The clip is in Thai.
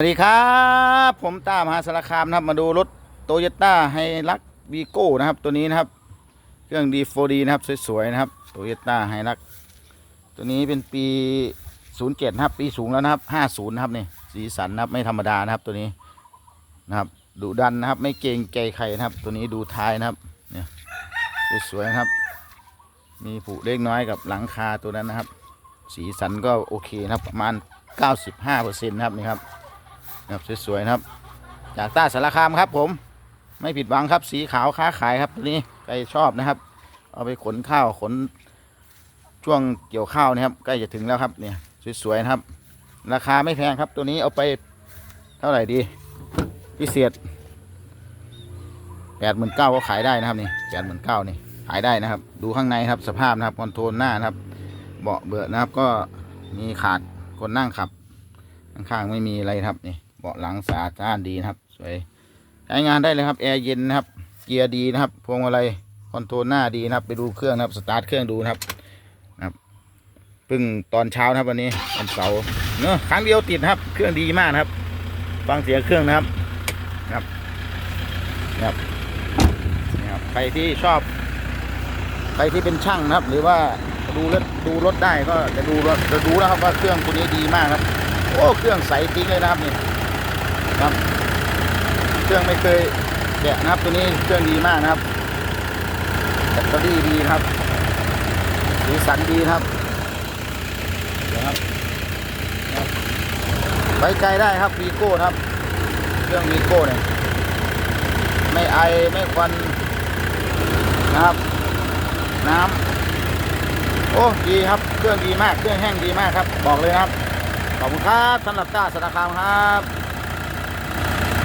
สวัสดีครับ ผมต้ามหาสารคามนะครับ มาดูรถโตโยต้าไฮรักวีโก้นะครับ ตัวนี้นะครับ เครื่อง D4D นะครับ สวยๆนะครับโตโยต้าไฮรักตัวนี้เป็นปี 07นะครับ ปีสูงแล้วนะครับ 50 นะครับนี่สีสันนะครับไม่ธรรมดานะครับตัวนี้นะครับดุดันนะครับ ไม่เกรงใจใครนะครับ ตัวนี้ดูท้ายนะครับเนี่ยสวยๆนะครับ มีผุเล็กน้อยกับหลังคาตัวนั้นนะครับ สีสันก็โอเคนะครับประมาณ 95%นะครับนี่ครับ นะครับสวยๆนะครับ จากต้าสารคามครับผมไม่ผิดหวังครับสีขาวค้าขายครับตัวนี้ใครชอบนะครับ เอาไปขนข้าวขน ช่วงเกี่ยวข้าวนะครับใกล้จะถึงแล้วครับเนี่ยสวยๆนะครับ ราคาไม่แพงครับตัวนี้เอาไปเท่าไหร่ดี พิเศษแปดหมื่นเก้าก็ขายได้นะครับนี่แปดหมื่นเก้านี่ขายได้นะครับ ดูข้างในครับสภาพนะครับคอนโทรลหน้านะครับ เบาะเบอนะครับก็มีขาดคนนั่งขับ ข้างๆไม่มีอะไรครับนี่ เบาะหลังสะอาดสะอ้านดีนะครับ สวยใช้งานได้เลยครับแอร์เย็นนะครับ เกียร์ดีนะครับ พวงมาลัยคอนโทรลหน้าดีนะครับ ไปดูเครื่องนะครับ สตาร์ทเครื่องดูนะครับนะครับเพิ่งตอนเช้านะครับวันนี้วันเสาร์เนอะครั้งเดียวติดครับ เครื่องดีมากนะครับ ฟังเสียงเครื่องนะครับนะครับนะครับนี่ครับใครที่ชอบ ใครที่เป็นช่างนะครับ หรือว่าดูรถดูรถได้ก็จะดูรถจะดูนะครับว่าเครื่องตัวนี้ดีมากครับ โอ้เครื่องใสจริงเลยนะครับนี่ ครับ เครื่องไม่เคยแกะนะครับ ตัวนี้เครื่องดีมากนะครับแบตเตอรี่ดีครับสีสันดีครับเดี๋ยวครับครับไว้ใจได้ครับวีโก้ครับ เครื่องวีโก้เนี่ยไม่ไอไม่ควันนะครับ น้ำโอ้ดีครับเครื่องดีมากเครื่องแห้งดีมากครับ บอกเลยครับขอบคุณครับสำหรับต้าสารคามครับ